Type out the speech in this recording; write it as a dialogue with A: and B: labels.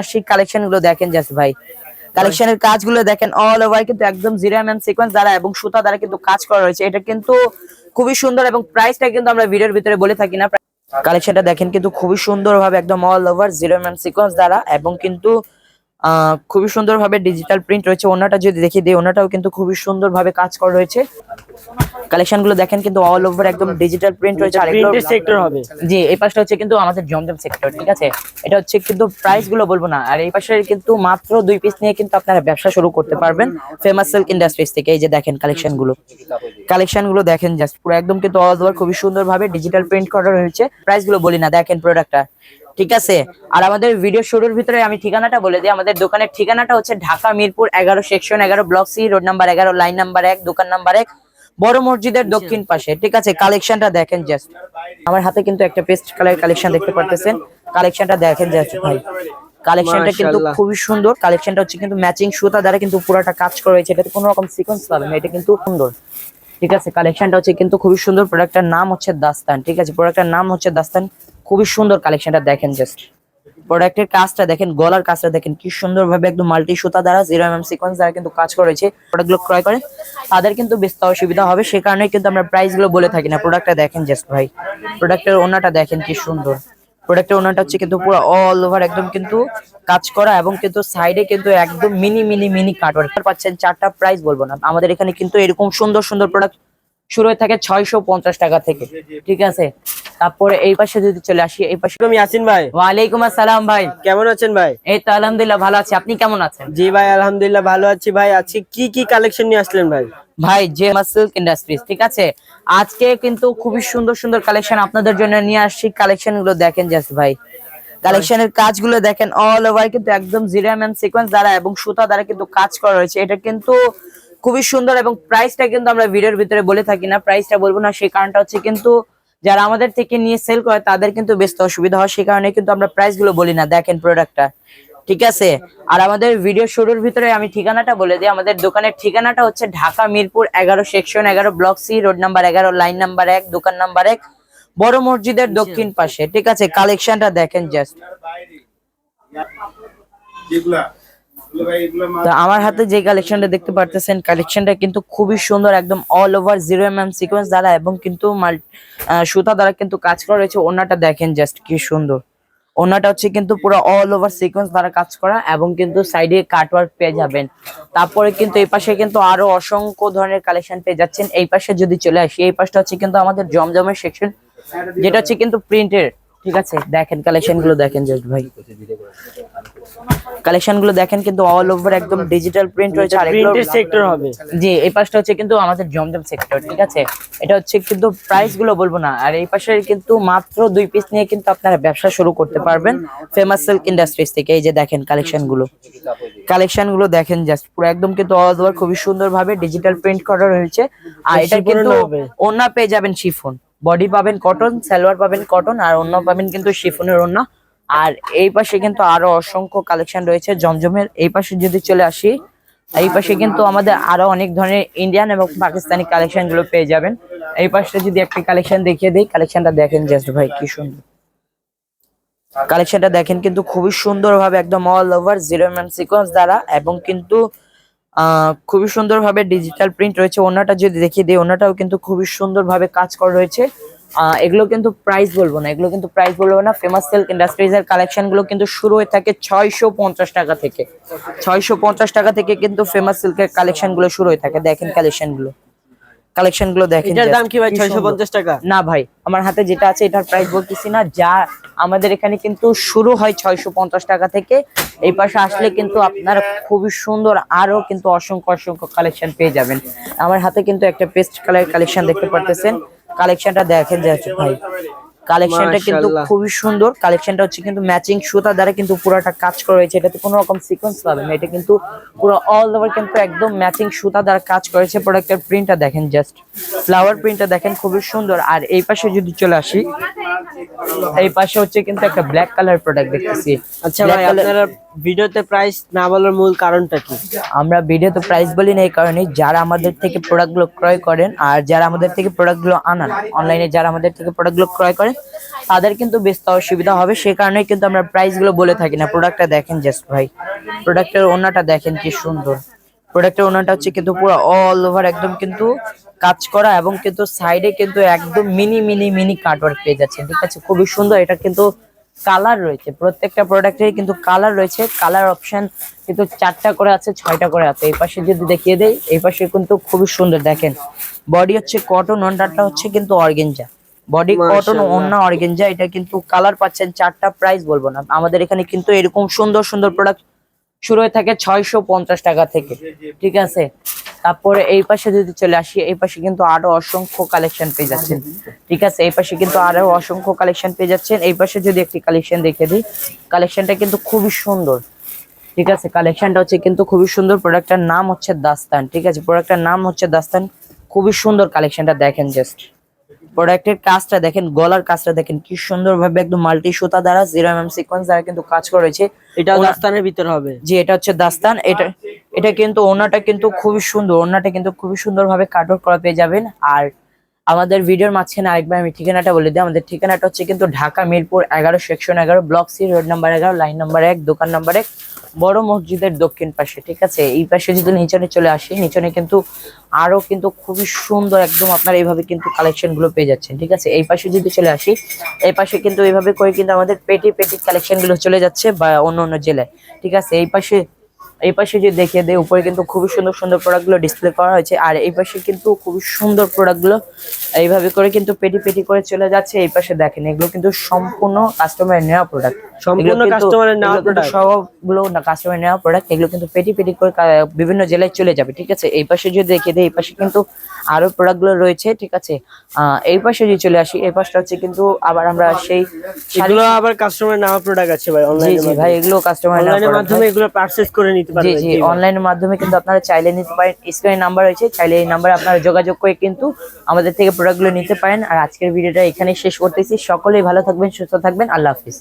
A: আসি কালেকশনগুলো দেখেন জাস ভাই। কালেকশনের কাজগুলো দেখেন অল ওভার কিন্তু একদম জিরো এম সিকোয়েন্স দ্বারা এবং সুতা দ্বারা কিন্তু কাজ করা রয়েছে। এটা কিন্তু খুবই সুন্দর এবং প্রাইসটা কিন্তু আমরা ভিডিওর ভিতরে বলে থাকি না। কালেকশনটা দেখেন কিন্তু খুবই সুন্দর ভাবে একদম all over zero M sequence দ্বারা এবং কিন্তু খুবই সুন্দর ভাবে ডিজিটাল প্রিন্ট রয়েছে। ওনাটা যদি দেখি দিই ওনাটাও কিন্তু খুবই সুন্দর ভাবে কাজ করা রয়েছে। কালেকশনগুলো দেখেন কিন্তু অল ওভার একদম ডিজিটাল প্রিন্ট রয়েছে। আর
B: সেক্টর হবে।
A: জি এই পাশটা হচ্ছে কিন্তু আমাদের জমজম সেক্টর ঠিক আছে? এটা হচ্ছে কিন্তু প্রাইসগুলো বলব না। আর এই পাশে কিন্তু মাত্র দুই পিস নিয়ে কিন্তু আপনারা ব্যবসা শুরু করতে পারবেন ফেমাস সিল্ক ইন্ডাস্ট্রিজ থেকে। এই যে দেখেন কালেকশনগুলো কালেকশনগুলো দেখেন জাস্ট পুরো একদম কিন্তু অল ওভার খুবই সুন্দর ভাবে ডিজিটাল প্রিন্ট করা রয়েছে। প্রাইসগুলো বলি না দেখেন প্রোডাক্টটা ঠিক আছে? আর আমাদের ভিডিও শুরুর ভিতরে আমি ঠিকানাটা বলে দিই। আমাদের দোকানের ঠিকানাটা হচ্ছে ঢাকা মিরপুর এগারো সেকশন এগারো ব্লক সি রোড নাম্বার এগারো লাইন নাম্বার এক দোকান নাম্বার এক বড় মসজিদের দক্ষিণ পাশে। ঠিক আছে? কালেকশনটা দেখেন জাস্ট আমার হাতে কিন্তু একটা পেস্ট কালার কালেকশন দেখতে পারতেছেন। কালেকশনটা দেখেন জাস্ট ভাই। কালেকশনটা কিন্তু। খুবই সুন্দর। কালেকশনটা হচ্ছে কিন্তু ম্যাচিং সুতা দ্বারা কিন্তু পুরোটা কাজ করা হয়েছে। এটাতে কোনো রকম সিকোয়েন্স পাবেন না। এটা কিন্তু সুন্দর। ঠিক আছে? কালেকশনটা হচ্ছে কিন্তু খুবই সুন্দর। প্রোডাক্টটার নাম হচ্ছে দাস্তান। ঠিক আছে? প্রোডাক্টের নাম হচ্ছে দাস্তান। খুবই সুন্দর কালেকশনটা দেখেন জাস্ট প্রোডাক্টের কাজটা দেখেন, গলার কাজটা দেখেন, কি সুন্দর ভাবে একদম মাল্টি সুতা দ্বারা জিরো এম সিকোয়েন্স দ্বারা কিন্তু কাজ করেছে প্রোডাক্টগুলো ক্রয় করে। তাদের কিন্তু বেশ অসুবিধা হবে, সে কারণে কিন্তু আমরা প্রাইসগুলো বলে থাকি না। প্রোডাক্টটা দেখেন জাস্ট ভাই প্রোডাক্টের ওনাটা দেখেন কি সুন্দর। প্রোডাক্টের ওনাটা হচ্ছে কিন্তু পুরো অল ওভার একদম কিন্তু কাজ করা এবং কিন্তু সাইডে কিন্তু একদম মিনি মিনি মিনি কাটওয়ার্ক পাচ্ছেন চারটা প্রাইস বলব না, আমাদের এখানে কিন্তু এরকম সুন্দর সুন্দর প্রোডাক্ট শুরু হয়ে থাকে ছয়শো পঞ্চাশ টাকা থেকে, ঠিক আছে? তারপরে এই পাশে যদি চলে আসি এই পাশে
B: তুমি ইয়াসিন ভাই।
A: ওয়ালাইকুম আসসালাম ভাই।
B: কেমন আছেন ভাই?
A: এই তো আলহামদুলিল্লাহ ভালো আছি। আপনি কেমন আছেন?
B: জি ভাই আলহামদুলিল্লাহ ভালো আছি ভাই। আজকে কি কি কালেকশন নিয়ে আসলেন ভাই?
A: ভাই জে সিল্ক ইন্ডাস্ট্রিজ ঠিক আছে? আজকে কিন্তু খুবই সুন্দর সুন্দর কালেকশন আপনাদের জন্য নিয়ে আসছি। কালেকশনগুলো দেখেন জাস্ট ভাই। কালেকশনের কাজগুলো দেখেন অল ওভার কিন্তু একদম জিরো এম সিকোয়েন্স দ্বারা এবং সুতা দ্বারা কিন্তু কাজ করা রয়েছে এটা কিন্তু খুবই সুন্দর এবং প্রাইসটা কিন্তু আমরা ভিডিওর ভিতরে বলে থাকি না। প্রাইসটা বলব না সেই কারণটা হচ্ছে কিন্তু যারা আমাদের থেকে নিয়ে সেল করে তাদের কিন্তু বেশ অসুবিধা হয় সেই কারণে কিন্তু আমরা প্রাইসগুলো বলি না। দেখেন প্রোডাক্টটা ঠিক আছে? আর আমাদের ভিডিও শুরুর ভিতরে আমি ঠিকানাটা বলে দিই। আমাদের দোকানের ঠিকানাটা হচ্ছে ঢাকা মিরপুর এগারো সেকশন এগারো ব্লক সি রোড নাম্বার এগারো লাইন নাম্বার এক দোকান নাম্বার এক বড় মসজিদের দক্ষিণ পাশে। ঠিক আছে? কালেকশনটা দেখেন জাস্ট তো আমার হাতে যে কালেকশনটা দেখতে পারতেছেন কালেকশনটা কিন্তু খুবই সুন্দর, একদম all over zero M M sequence দ্বারা এবং কিন্তু সুতা দ্বারা কিন্তু কাজ করা রয়েছে। ওনাটা দেখেন জাস্ট কি সুন্দর। ওনাটা হচ্ছে কিন্তু পুরো অল ওভার সিকোয়েন্স দ্বারা কাজ করা এবং কিন্তু সাইডে কাটওয়ার্ক পেয়ে যাবেন। তারপরে কিন্তু এই পাশে কিন্তু আরও অসংখ্য ধরনের কালেকশন পেয়ে যাচ্ছেন। এই পাশে যদি চলে আসি, এই পাশটা হচ্ছে কিন্তু আমাদের জমজমের সেকশন যেটা হচ্ছে কিন্তু প্রিন্টের ঠিক আছে? দেখেন কালেকশনগুলো দেখেন জাস্ট ভাই। কালেকশনগুলো দেখেন কিন্তু অল ওভার একদম ডিজিটাল প্রিন্ট রয়েছে আর
B: প্রিন্টের সেক্টর হবে।
A: জি এই পাশটা হচ্ছে কিন্তু আমাদের জমজম সেক্টর ঠিক আছে? এটা হচ্ছে কিন্তু প্রাইসগুলো বলব না আর এই পাশে কিন্তু মাত্র দুই পিস নিয়ে কিন্তু আপনারা ব্যবসা শুরু করতে পারবেন ফেমাস সিল্ক ইন্ডাস্ট্রিজ থেকে এই যে দেখেন কালেকশনগুলো কালেকশনগুলো দেখেন জাস্ট পুরো একদম কিন্তু অল ওভার খুবই সুন্দর ভাবে ডিজিটাল প্রিন্ট করা রয়েছে আর এটা কিন্তু। ওন্না পেয়ে যাবেন শিফন বডি পাবেন কটন সালোয়ার পাবেন কটন আর অন্য পাবেন কিন্তু শিফনের ওন্না আর এই পাশে কিন্তু আরও অসংখ্য কালেকশন রয়েছে জমজমের। এই পাশে যদি চলে আসি এই পাশে কিন্তু আমাদের আরও অনেক ধরনের ইন্ডিয়ান এবং পাকিস্তানি কালেকশনগুলো পেয়ে যাবেন। এই পাশে যদি একটা কালেকশন দেখিয়ে দিই কালেকশনটা দেখেন জাস্ট ভাই কি সুন্দর। কালেকশনটা দেখেন কিন্তু খুবই সুন্দর ভাবে একদম all over zero M sequence দ্বারা এবং কিন্তু আহ, খুবই সুন্দর ভাবে ডিজিটাল প্রিন্ট রয়েছে। ওনাটা যদি দেখিয়ে দিই ওনাটাও কিন্তু খুবই সুন্দর ভাবে কাজ করা রয়েছে। এগুলো কিন্তু প্রাইস বলব না এগুলো কিন্তু প্রাইস বলব না। ফেমাস সিল্ক ইন্ডাস্ট্রিজ এর কালেকশনগুলো কিন্তু শুরু হয়ে থাকে ছয়শো পঞ্চাশ টাকা থেকে। ছয়শো পঞ্চাশ টাকা থেকে কিন্তু ফেমাস সিল্কের কালেকশনগুলো শুরু হয়ে থাকে। দেখেন
B: এটার দাম কি ভাই? টাকা?
A: না ভাই আমার হাতে যেটা আছে এটার প্রাইস বলতেছি না। যা আমাদের এখানে কিন্তু শুরু হয় ছয়শো পঞ্চাশ টাকা থেকে। এই পাশে আসলে কিন্তু আপনারা খুবই সুন্দর আরও কিন্তু অসংখ্য অসংখ্য কালেকশন পেয়ে যাবেন। আমার হাতে কিন্তু একটা পেস্ট কালার কালেকশন দেখতে পারতেছেন। কালেকশনটা দেখেন যাচ্ছে ভাই। কালেকশনটা কিন্তু খুবই সুন্দর। কালেকশনটা হচ্ছে কিন্তু ম্যাচিং সুতা দ্বারা কিন্তু পুরোটা কাজ করা হয়েছে। এটাতে কোনো রকম সিকোয়েন্স পাবেন না। এটা কিন্তু পুরো অল ওভার কিন্তু একদম ম্যাচিং সুতা দ্বারা কাজ করেছে প্রোডাক্টের প্রিন্টটা দেখেন জাস্ট ফ্লাওয়ার প্রিন্টটা দেখেন খুবই সুন্দর। আর এই পাশে যদি চলে আসি এই পাশে হচ্ছে কিন্তু একটা ব্ল্যাক কালার প্রোডাক্ট দেখতেছি।
B: আচ্ছা ভাই আপনারা ভিডিওতে প্রাইস না বলার মূল কারণটা কি?
A: আমরা ভিডিওতে প্রাইস বলি না এই কারণে যারা আমাদের থেকে প্রোডাক্টগুলো ক্রয় করেন আর যারা আমাদের থেকে প্রোডাক্টগুলো আনান অনলাইনে যারা আমাদের থেকে প্রোডাক্টগুলো ক্রয় করেন তাদের কিন্তু বেচতে অসুবিধা হবে সেই কারণে কিন্তু আমরা প্রাইসগুলো বলে থাকি না। প্রোডাক্টটা দেখেন জাস্ট ভাই প্রোডাক্টের ওনাটা দেখেন কি সুন্দর। প্রোডাক্টের ওনাটা হচ্ছে কিন্তু পুরো অল ওভার একদম কিন্তু কাজ করা এবং কিন্তু সাইডে কিন্তু একদম মিনি মিনি মিনি কাটওয়ার্ক পেয়ে যাচ্ছে ঠিক আছে? খুবই সুন্দর। এটা কিন্তু কালার রয়েছে। প্রত্যেকটা প্রোডাক্টের কিন্তু কালার রয়েছে। কালার অপশন কিন্তু চারটা করে আছে ছয়টা করে আছে। এই পাশে যদি দেখিয়ে দেয় এই পাশে কিন্তু খুবই সুন্দর। দেখেন বডি হচ্ছে কটন ওনাটা হচ্ছে কিন্তু অর্গেঞ্জা বডি কটন। অন্য অর্গেঞ্জা এটা কিন্তু কালার পাচ্ছেন চারটা প্রাইস বলব না। আমাদের এখানে কিন্তু এরকম সুন্দর সুন্দর প্রোডাক্ট শুরু হয়ে থাকে ছয়শো পঞ্চাশ টাকা থেকে। ঠিক আছে? তারপরে এই পাশে যদি চলে আসি এই পাশে কিন্তু আরও অসংখ্য কালেকশন পেয়ে যাচ্ছেন। ঠিক আছে এই পাশে কিন্তু আরও অসংখ্য কালেকশন পেয়ে যাচ্ছেন। এই পাশে যদি একটি কালেকশন দেখে দিই কালেকশনটা কিন্তু খুবই সুন্দর। ঠিক আছে কালেকশনটা হচ্ছে কিন্তু খুবই সুন্দর। প্রোডাক্টটার নাম হচ্ছে দাস্তান। ঠিক আছে প্রোডাক্টটার নাম হচ্ছে দাস্তান। খুবই সুন্দর কালেকশনটা দেখেন জাস্ট প্রোডাক্টের কাজটা দেখেন গলার কাজটা দেখেন কি সুন্দর ভাবে একদম মাল্টি সুতা দ্বারা জিরো এম সিকোয়েন্স দ্বারা কিন্তু কাজ করেছে এটা
B: দাস্তানের ভিতর হবে।
A: জি এটা হচ্ছে দাস্তান। এটা এটা কিন্তু ওনাটা কিন্তু খুবই সুন্দর ওনাটা কিন্তু খুবই সুন্দর ভাবে কাটওয়ার্ক করা পেয়ে যাবেন। আর আমাদের ভিডিওর মাঝখানে আরেকবার আমি ঠিকানাটা বলে দিই, আমাদের ঠিকানাটা হচ্ছে কিন্তু ঢাকা মিরপুর এগারো সেকশন এগারো ব্লক সি রোড নাম্বার এগারো লাইন নাম্বার এক, দোকান নাম্বার এক, বড় মসজিদের দক্ষিণ পাশে, ঠিক আছে? এই পাশে যদি নিচনে চলে আসি নিচনে কিন্তু আরও কিন্তু খুবই সুন্দর একদম আপনার এইভাবে কিন্তু কালেকশনগুলো পেয়ে যাচ্ছেন, ঠিক আছে? এই পাশে যদি চলে আসি, এই পাশে কিন্তু এইভাবে করে কিন্তু আমাদের পেটি পেটি কালেকশনগুলো চলে যাচ্ছে বা অন্য অন্য জেলায়, ঠিক আছে? এই পাশে এই পাশে যে দেখিয়ে দেয় উপরে কিন্তু খুবই সুন্দর সুন্দর প্রোডাক্টগুলো ডিসপ্লে করা হয়েছে। আর এই পাশে কিন্তু খুবই সুন্দর প্রোডাক্টগুলো এইভাবে করে কিন্তু পেটি পেটি করে চলে যাচ্ছে। এই পাশে দেখেন এগুলো কিন্তু সম্পূর্ণ কাস্টমার নেওয়া প্রোডাক্ট
B: সম্পূর্ণ customer-এর নেওয়া প্রোডাক্ট
A: সবগুলো না কাস্টমার নেওয়া প্রোডাক্ট এগুলো কিন্তু পেটি পেটি করে বিভিন্ন জেলায় চলে যাবে ঠিক আছে? এই পাশে যদি দেখে দেয় এই পাশে কিন্তু আরও প্রোডাক্টগুলো রয়েছে ঠিক আছে? আহ, এই পাশে যদি চলে আসি এই পাশটা হচ্ছে কিন্তু আবার আমরা সেই
B: এগুলো আবার কাস্টমার নেওয়া প্রোডাক্ট আছে ভাই অনলাইনে
A: জি ভাই এগুলো কাস্টমার
B: অনলাইনের মাধ্যমে এগুলো পারচেজ করে নিতে পারবেন।
A: জি
B: জি
A: অনলাইনের মাধ্যমে কিন্তু আপনারা চাইলে নিতে পারেন। স্ক্রিনে নাম্বার রয়েছে চাইলে এই নাম্বারে আপনারা যোগাযোগ করে কিন্তু আমাদের থেকে প্রোডাক্টগুলো নিতে পারেন। আর আজকের ভিডিওটা এখানেই শেষ করতেছি। সকলেই ভালো থাকবেন সুস্থ থাকবেন। আল্লাহ হাফিজ।